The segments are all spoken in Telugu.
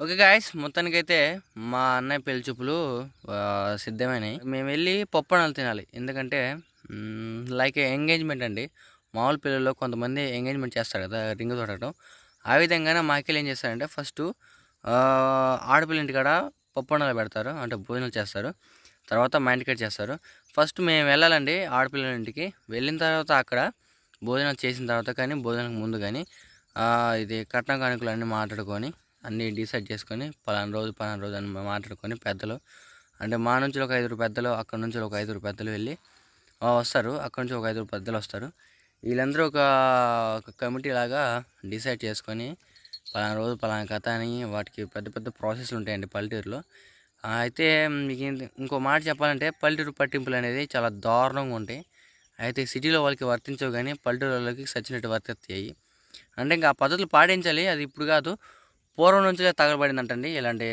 ఓకే గాయస్ మొత్తానికైతే మా అన్నయ్య పెళ్ళి చూపులు సిద్ధమైనాయి. మేము వెళ్ళి పప్పణాలు తినాలి. ఎందుకంటే లైక్ ఎంగేజ్మెంట్ అండి. మామూలు పిల్లల్లో కొంతమంది ఎంగేజ్మెంట్ చేస్తారు కదా రింగ్ తొడగడం ఆ విధంగానే మాకెళ్ళి ఏం చేస్తారంటే ఫస్ట్ ఆడపిల్ల ఇంటికాడ పప్పణాలు పెడతారు. అంటే భోజనాలు చేస్తారు. తర్వాత మా ఇంటికాడ చేస్తారు. ఫస్ట్ మేము వెళ్ళాలండి ఆడపిల్లల ఇంటికి. వెళ్ళిన తర్వాత అక్కడ భోజనాలు చేసిన తర్వాత కానీ భోజనానికి ముందు కానీ ఇది కట్న కానుకలు అన్నీ మాట్లాడుకొని అన్నీ డిసైడ్ చేసుకొని పలానా రోజు పలానా రోజు అని మాట్లాడుకొని పెద్దలు అంటే మా నుంచి ఒక ఐదుగురు పెద్దలు అక్కడ నుంచి ఒక ఐదుగురు పెద్దలు వెళ్ళి వస్తారు. అక్కడ నుంచి ఒక ఐదుగురు పెద్దలు వస్తారు. వీళ్ళందరూ ఒక ఒక కమిటీ లాగా డిసైడ్ చేసుకొని పలానా రోజు పలానా కథ అని వాటికి పెద్ద పెద్ద ప్రాసెస్లు ఉంటాయండి పల్లెటూరులో. అయితే మీకు ఇంకో మాట చెప్పాలంటే పల్లెటూరు పట్టింపులు అనేది చాలా దారుణంగా ఉంటాయి. అయితే సిటీలో వాళ్ళకి వర్తించవు కానీ పల్లెటూరు వాళ్ళకి సచ్చినట్టు వర్తిస్తాయి. అంటే ఇంకా ఆ పద్ధతులు పాటించాలి. అది ఇప్పుడు కాదు. పూర్వం నుంచిగా తగలబడిందంటండి ఇలాంటి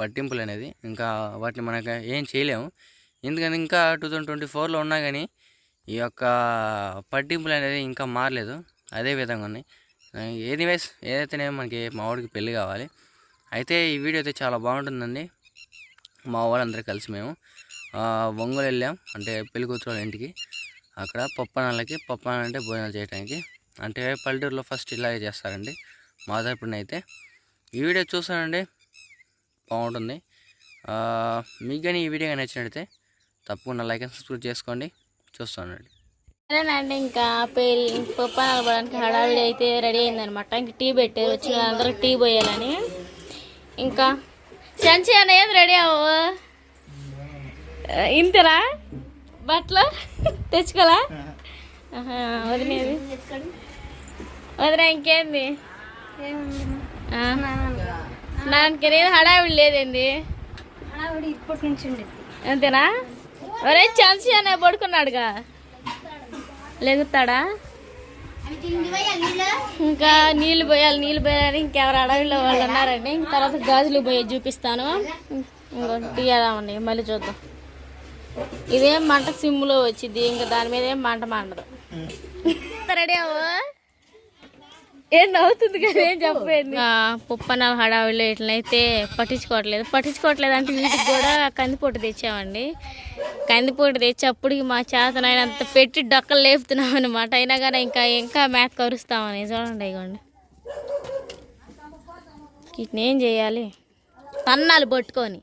పట్టింపులు అనేది ఇంకా వాటిని మనకు ఏం చేయలేము. ఎందుకని ఇంకా టూ థౌజండ్ ట్వంటీ ఫోర్లో ఉన్నా కానీ ఈ యొక్క పట్టింపులు అనేది ఇంకా మారలేదు. అదే విధంగా ఉన్నాయి ఎనీవేస్ ఏదైతేనే మనకి మా వాడికి పెళ్ళి కావాలి. అయితే ఈ వీడియో అయితే చాలా బాగుంటుందండి. మా వాళ్ళందరూ కలిసి మేము ఒంగోలు వెళ్ళాం. అంటే పెళ్ళి కూతురు ఇంటికి. అక్కడ పప్పనాలకి పప్పనాలు అంటే భోజనాలు చేయడానికి అంటే పల్లెటూరులో ఫస్ట్ ఇలాగే చేస్తారండి. మా తరపున అయితే. ఈ వీడియో చూస్తానండి బాగుంటుంది. మీకు కానీ ఈ వీడియో కానీ నచ్చినట్టయితే తప్పకుండా లైక్ అండ్ సబ్స్క్రైబ్ చేసుకోండి. చూస్తానండి సరేనండి ఇంకా పెళ్ళి పప్పాలు అవ్వడానికి హడావిడి అయితే రెడీ అయిందనమాట ఇంక టీ పెట్టారు వచ్చిన అందరూ టీ పోయాలని. ఇంకా సంచి అన్న రెడీ అవ్వు. ఇంతరా బట్టలు తెచ్చుకోలా ఆహా, వదినేది. వదిన ఇంకేంది? స్నానానికి అనేది హడావిడి లేదేంది? ఇప్పటి నుంచి ఉండేది అంతేనా? ఒరే చంచి అనే పడుకున్నాడుగా. లెగుతాడా? ఇంకా నీళ్ళు పోయాలి నీళ్ళు పోయాలి ఇంకెవరు అడవిలో వాళ్ళు ఉన్నారండి. ఇంక తర్వాత గాజులు పోయి చూపిస్తాను. ఇంకో తీయదామండి మళ్ళీ చూద్దాం. ఇదేం మంట సిమ్లో వచ్చింది ఇంకా దాని మీద ఏం మంట మండదు. రెడీ అవ్వు. ఏం నవ్వుతుంది కదా ఏం చెప్పేది? పుప్పన హడావిలో ఇట్లయితే పట్టించుకోవట్లేదు. పట్టించుకోవట్లేదు అంటే వీటికి కూడా కందిపొట్టు తెచ్చామండి. కందిపొట్టు తెచ్చి అప్పటికి మా చేతనైనంత పెట్టి డొక్కలు లేపుతున్నాం అనమాట అయినా కానీ ఇంకా ఇంకా మేత కరుస్తామని చూడండి ఇగోండి. వీటిని ఏం చేయాలి? తన్నాలు పట్టుకొని.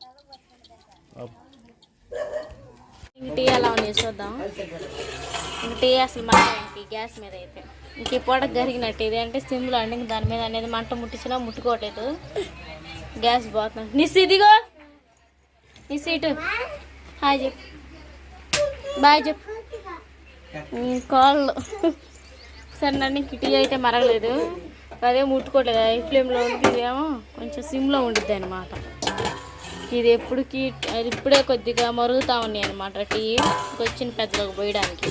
టీ ఎలా ఉంది చూద్దాం. ఇంక టీ అసలు ఈ గ్యాస్ మీద అయితే ఇంక ఈ పూట జరిగినట్టు ఇది అంటే సిమ్లో అండి ఇంక దాని మీద అనేది మంట ముట్టించినా ముట్టుకోవట్లేదు. గ్యాస్ పోతుంది. నిస్ ఇదిగో. నీ సీటు హాయ్ చెప్పు. బాయ్ చెప్పు. కాళ్ళు సరే నన్ను కిటీ టీ అయితే మరగలేదు. అదే ముట్టుకోవట్లేదు. ఐ ఫ్లేమ్లో ఉంది ఇదేమో కొంచెం సిమ్లో ఉండిద్ది అనమాట ఇది ఎప్పుడుకి అది ఇప్పుడే కొద్దిగా మరుగుతూ ఉన్నాయి అనమాట టీ. వచ్చిన పెద్దలోకి పోయడానికి.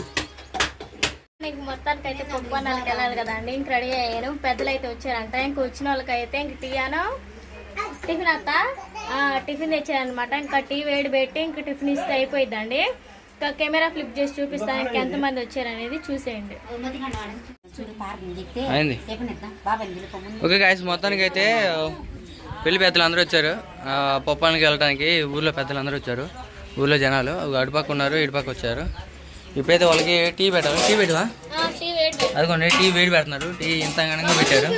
నీకు మొత్తానికి అయితే పప్పు అన్నానికి వెళ్ళాలి కదండి ఇంక రెడీ అయ్యాను పెద్దలు అయితే వచ్చారంట. ఇంక వచ్చిన వాళ్ళకైతే ఇంక టీ అను టిఫిన్ అత్త? ఆ, టిఫిన్ తెచ్చారనమాట ఇంకా టీ వేడి పెట్టి ఇంక టిఫిన్ ఇస్తే అయిపోయిందండి ఇంకా కెమెరా ఫ్లిప్ చేసి చూపిస్తాను ఇంక ఎంతమంది వచ్చారనేది చూసేయండి. ఓకే గాయస్ మొత్తానికి అయితే పెళ్ళి పెద్దలు అందరూ వచ్చారు. ఆ, పప్పానికి వెళ్ళడానికి ఊర్లో పెద్దలు అందరూ వచ్చారు. ఊర్లో జనాలు. ఒక అటుపక్క ఉన్నారు ఇటుపక్క వచ్చారు. ఇప్పుడైతే వాళ్ళకి టీ పెట్టాలి? టీ పెట్టవా? టీ వేడి పెట్టి. అదిగోండి టీ వేడి పెడుతున్నారు. టీ ఇంతగానంగా పెట్టారు.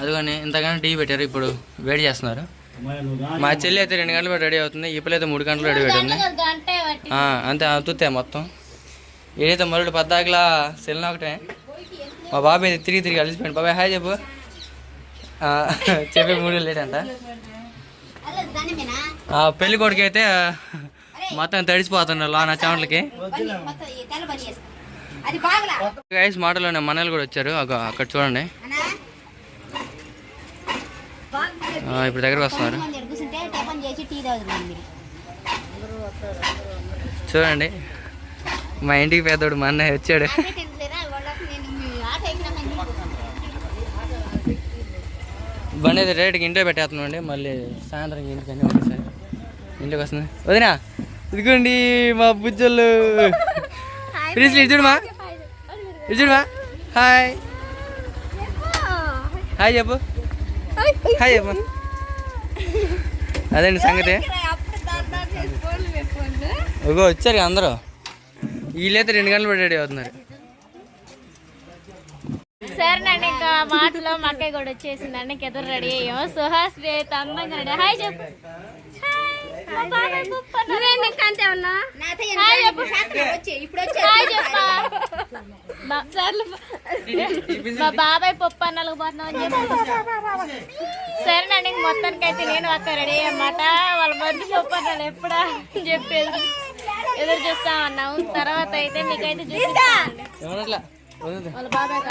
అదిగోండి ఇంతగానో టీ పెట్టారు. ఇప్పుడు వేడి చేస్తున్నారు. మా చెల్లి అయితే రెండు గంటలు రెడీ అవుతుంది. ఈ పిల్ల అయితే మూడు గంటలు రెడీ అవుతుంది గంట పట్టి ఆ, అంతే అవుతుంది మొత్తం. ఏదైతే మరుడు పద్దాకలా సెల్ ఒకటే మా బాబాయ్ అయితే తిరిగి తిరిగి అలిసిపోయింది బాబాయ్ హాయ్ చెప్పు. ఆ, చెప్పే మూడు లేట్ అంట ఆ, పెళ్ళి కొడుకు అయితే మొత్తం తడిసిపోతున్నారు లోన చెమటలకి. గైస్ మాటలోనే మనలు కూడా వచ్చారు. అక్కడ చూడండి. ఇప్పుడు దగ్గరకు వస్తున్నారు. చూడండి. మా ఇంటికి పెద్దోడు మా అన్నయ్య వచ్చాడు. బండి అయితే రేటుకి ఇంట్లో పెట్టేస్తున్నాం అండి. మళ్ళీ సాయంత్రం ఇంటికి అన్నీ ఒకసారి ఇంటికి వస్తుంది వదినా ఇదిగోండి మా బుజ్జలు ప్లీజ్ ఇచ్చుడుమా ఇచ్చుడుమా హాయ్ హాయ్ చెప్పు. హాయ్ అమ్మ అదండి సంగతి. ఇగో వచ్చారు అందరూ. వీళ్ళైతే రెండు గంటలు పడి రెడీ అవుతున్నారు. సరేనండి ఇంకా మాటలో మా అక్కయ్య కూడా వచ్చేసిందండి ఎదురు రెడీ అయ్యాం. సుహాస్ అందంగా రెడీ. హాయ్ చెప్పు. మా బాబాయ్ పప్పు మా బాబాయ్ పప్పు అని సరేనండి ఇంక మొత్తానికి అయితే నేను అక్క రెడీ అన్నమాట వాళ్ళ మంది పప్పు అన్నాడు ఎప్పుడా అని చెప్పేది ఎదురు చూస్తా ఉన్నాం తర్వాత అయితే మీకైతే చూస్తా వాళ్ళ బాబాయ్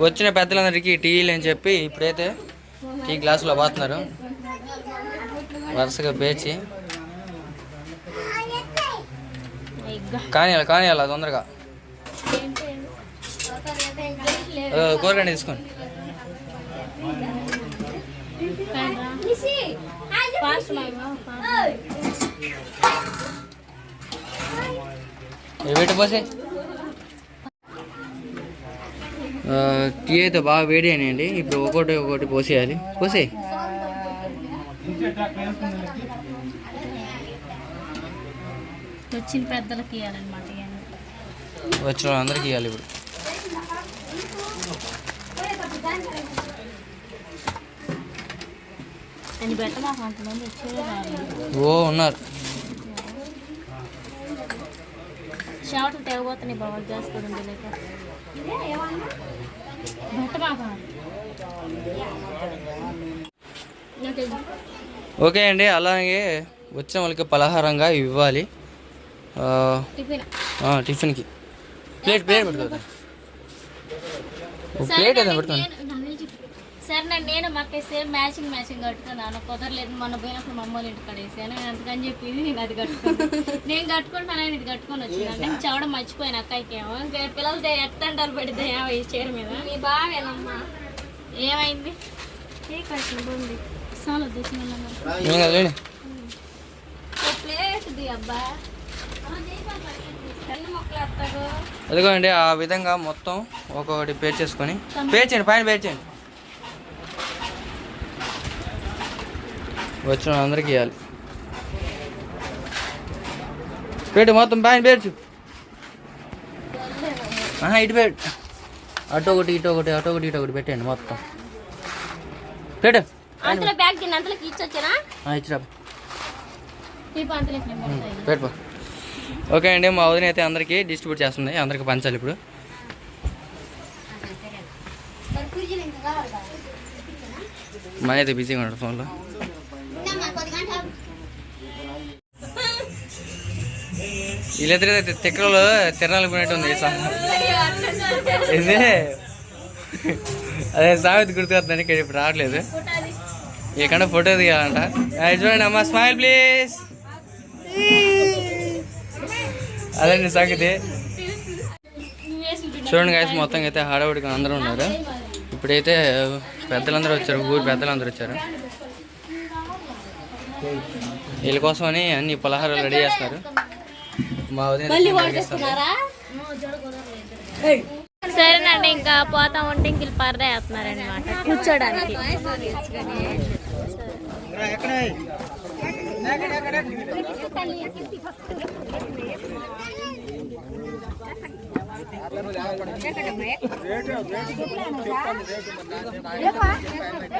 వచ్చిన పెద్దలందరికీ టీవీలు అని చెప్పి ఇప్పుడైతే టీ గ్లాసులో పోతున్నారు. వరుసగా పేర్చి. కానీ కానీ అలా తొందరగా. కూరగాయ తీసుకోండి. వీటి పోసి పెట్టి పోసే. టీ అయితే బాగా వేడి అయినాయండి. ఇప్పుడు ఒకటి ఒకటి పోసేయాలి. పోసే. వచ్చిన పెద్దలకి ఇవ్వాలన్నమాట. వచ్చిన వాళ్ళందరికీ ఇవ్వాలి ఇప్పుడు. ఓ ఉన్నారు. షార్ట్లు తెగబోతున్నాయి బాబా గ్యాస్ కూడా ఉంది లేక ఓకే. అండి అలాగే వచ్చిన వాళ్ళకి పలహారంగా ఇవి ఇవ్వాలి. టిఫిన్కి. ప్లేట్ ప్లేట్ పెట్టుకోవద్దు ప్లేట్ ఏదైనా పెట్టుకోండి సరే నేను మాకు సేమ్ మ్యాచింగ్ మ్యాచింగ్ కట్టుకున్నాను. కుదరలేదు మొన్న పోయినప్పుడు మా అమ్మ ఇంటికి కడేసాను. నేను అందుకని చెప్పి నేను అది కట్టుకున్నాను. నేను కట్టుకుంటాను ఆయన ఇది కట్టుకొని వచ్చిందంటే నేను చవడం మర్చిపోయాను అక్కకి ఏమో ఇంకా పిల్లలతో ఎట్టంటారు పెడితే ఈ చీర మీద. మీ బావేనమ్మా. ఏమైంది? ఏ కష్టం ఉంది అబ్బా? అదిగోండి ఆ విధంగా మొత్తం ఒక్కొక్కటి పేర్చేసుకొని. పేర్చేయండి పైన పేర్చేయండి. వచ్చిన వాళ్ళందరికీ ఇవ్వాలి. పెట్టు మొత్తం పైన పేర్చు ఇటు పెట్టు. అటు ఒకటి ఇటు ఒకటి అటు ఒకటి ఇటు ఒకటి పెట్టండి మొత్తం. పెట్టు. ఇచ్చిరా. పెట్టుకో ఓకే అండి మా వదిన అయితే అందరికీ డిస్ట్రిబ్యూట్ చేస్తుంది. అందరికీ పంచాలి ఇప్పుడు. మన అయితే బిజీగా ఉన్నాడు ఫోన్లో. వీళ్ళిద్దరు అయితే తిరణాలు పోయినట్టుంది ఇదే ఇది అదే సామెత గుర్తుకొస్తుందని ఇక్కడ ఇప్పుడు రావట్లేదు. ఇక్కడ ఫోటో దిగాలంట. చూడండి అమ్మా స్మైల్ ప్లీజ్. అదండి సంగతి. చూడండి గాయస్ మొత్తం అయితే హడావుడిగా అందరూ ఉన్నారు. ఇప్పుడైతే పెద్దలందరూ వచ్చారు ఊరు పెద్దలందరూ వచ్చారు. వీళ్ళ కోసమని అన్ని పలహారాలు రెడీ చేస్తారు మా. సరేనండి ఇంకా పోతా ఉంటే ఇంక పరదా వేస్తున్నారనమాట కూర్చోడానికి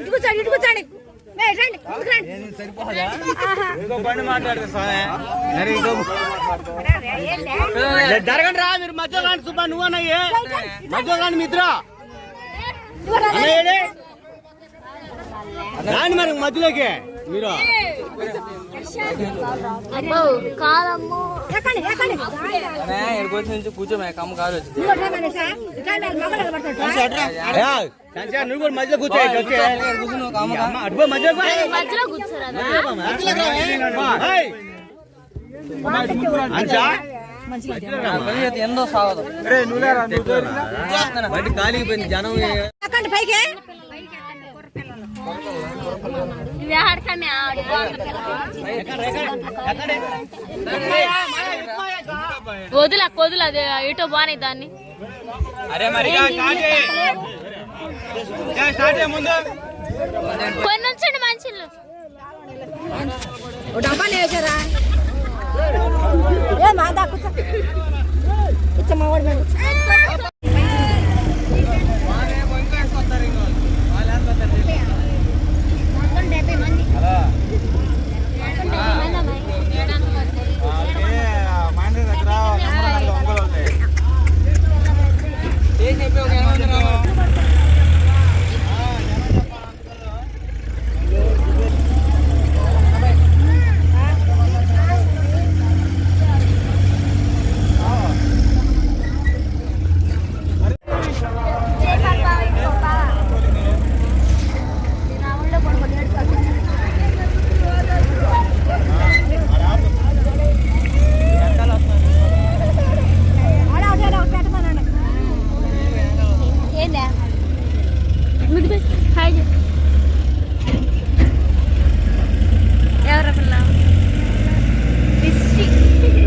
ఇంకా అక్కడ, అక్కడ, అక్కడ. జరగండి రా మీరు మధ్యలో రాండి సుబ్బా నువ్వు అన్నయ్యే మధ్యలో రాండి మీ ఇద్దరు రాండి మరి మధ్యలోకి మీరు అబ్బో కాలమ్ము సంచార్ నువ్వు కూడా మధ్యలో కూర్చో అటు మధ్యలో? ఎందో సాగదు బయట గాలికి పోయింది జనం ఆడు వదిలా ఇటో బానే దాన్ని. అరే మరి స్టార్ట్ చేయి. ఏ, స్టార్ట్ చేయి ముందు కొన్ని ఉంచండి మంచిలు ఏందా హాయ్ ఎవరా పిల్ల రిషి రిషి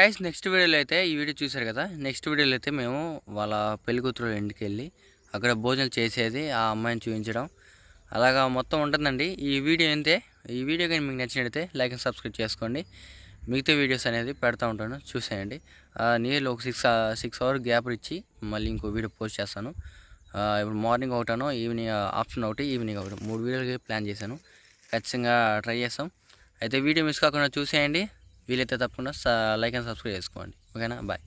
గాయస్ నెక్స్ట్ వీడియోలో అయితే ఈ వీడియో చూశారు కదా? నెక్స్ట్ వీడియోలో అయితే మేము వాళ్ళ పెళ్ళి కూతురు ఇంటికి వెళ్ళి అక్కడ భోజనం చేసేది ఆ అమ్మాయిని చూపించడం. అలాగా మొత్తం ఉంటుందండి. ఈ వీడియో అయితే ఈ వీడియో కానీ మీకు నచ్చినట్టయితే లైక్ అండ్ సబ్స్క్రైబ్ చేసుకోండి. మిగతా వీడియోస్ అనేది పెడతా ఉంటాను. చూసేయండి. నేను ఒక సిక్స్ సిక్స్ అవర్ గ్యాప్ ఇచ్చి మళ్ళీ ఇంకో వీడియో పోస్ట్ చేస్తాను. ఇప్పుడు మార్నింగ్ ఒకటాను ఈవినింగ్ ఆప్షన్ ఒకటి ఈవినింగ్ ఒకటి. మూడు వీడియోలకి ప్లాన్ చేశాను. ఖచ్చితంగా ట్రై చేస్తాం. అయితే వీడియో మిస్ కాకుండా చూసేయండి. వీలైతే తప్పకుండా లైక్ అండ్ సబ్స్క్రైబ్ చేసుకోండి. ఓకేనా? బాయ్